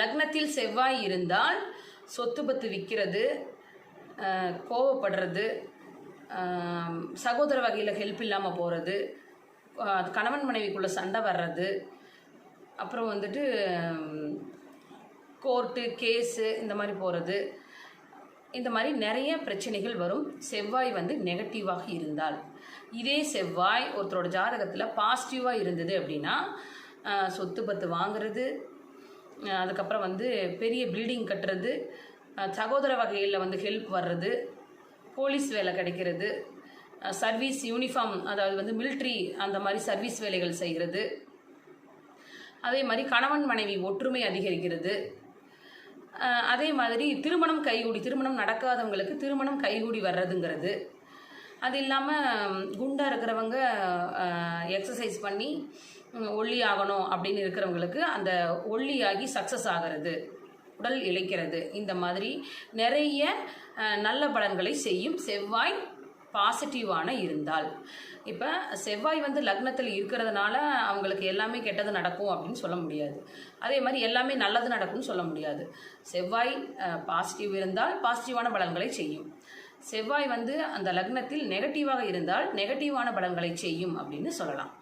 லக்னத்தில் செவ்வாய் இருந்தால் சொத்து பத்து விற்கிறது கோவப்படுறது சகோதர வகையில் ஹெல்ப் இல்லாமல் போகிறது கணவன் மனைவிக்குள்ளே சண்டை வர்றது அப்புறம் வந்துட்டு கோர்ட்டு கேஸு இந்த மாதிரி போகிறது இந்த மாதிரி நிறைய பிரச்சனைகள் வரும். செவ்வாய் வந்து நெகட்டிவாக இருந்தால். இதே செவ்வாய் ஒருத்தரோட ஜாதகத்தில் பாசிட்டிவாக இருந்தது அப்படின்னா சொத்து பத்து வாங்குறது அதுக்கப்புறம் வந்து பெரிய பில்டிங் கட்டுறது சகோதர வகையில் வந்து ஹெல்ப் வர்றது போலீஸ் வேலை கிடைக்கிறது சர்வீஸ் யூனிஃபார்ம் அதாவது வந்து மிலிட்ரி அந்த மாதிரி சர்வீஸ் வேலைகள் செய்கிறது. அதே மாதிரி கணவன் மனைவி ஒற்றுமை அதிகரிக்கிறது. அதே மாதிரி திருமணம் கைகூடி திருமணம் நடக்காதவங்களுக்கு திருமணம் கைகூடி வர்றதுங்கிறது. அது இல்லாமல் குண்டாக இருக்கிறவங்க எக்ஸசைஸ் பண்ணி ஒல்லி ஆகணும் அப்படின்னு இருக்கிறவங்களுக்கு அந்த ஒல்லியாகி சக்ஸஸ் ஆகிறது உடல் இழைக்கிறது இந்த மாதிரி நிறைய நல்ல பலன்களை செய்யும் செவ்வாய் பாசிட்டிவான இருந்தால். இப்போ செவ்வாய் வந்து லக்னத்தில் இருக்கிறதுனால அவங்களுக்கு எல்லாமே கெட்டது நடக்கும் அப்படின்னு சொல்ல முடியாது. அதே மாதிரி எல்லாமே நல்லது நடக்கும்னு சொல்ல முடியாது. செவ்வாய் பாசிட்டிவ் இருந்தால் பாசிட்டிவான பலன்களை செய்யும். செவ்வாய் வந்து அந்த லக்னத்தில் நெகட்டிவாக இருந்தால் நெகட்டிவான பலன்களை செய்யும் அப்படின்னு சொல்லலாம்.